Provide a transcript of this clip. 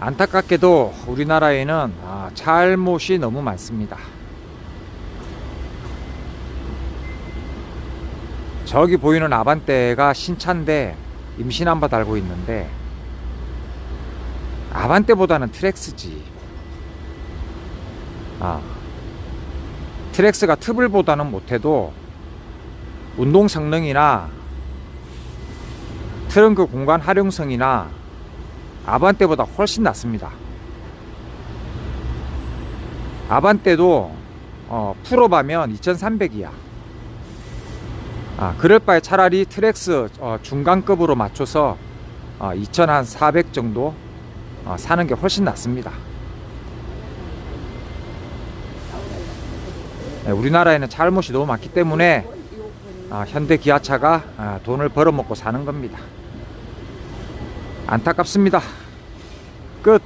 안타깝게도 우리나라에는 아, 잘못이 너무 많습니다. 저기 보이는 아반떼가 신차인데 임신한 바 달고 있는데 아반떼보다는 트렉스지. 아, 트렉스가 트블보다는 못해도 운동 성능이나 트렁크 공간 활용성이나 아반떼보다 훨씬 낫습니다. 아반떼도 어, 풀업하면 2300이야. 아, 그럴 바에 차라리 트렉스 어, 중간급으로 맞춰서 어, 2400 정도 어, 사는 게 훨씬 낫습니다. 네, 우리나라에는 잘못이 너무 많기 때문에 아, 현대 기아차가 아, 돈을 벌어먹고 사는 겁니다. 안타깝습니다. 끝.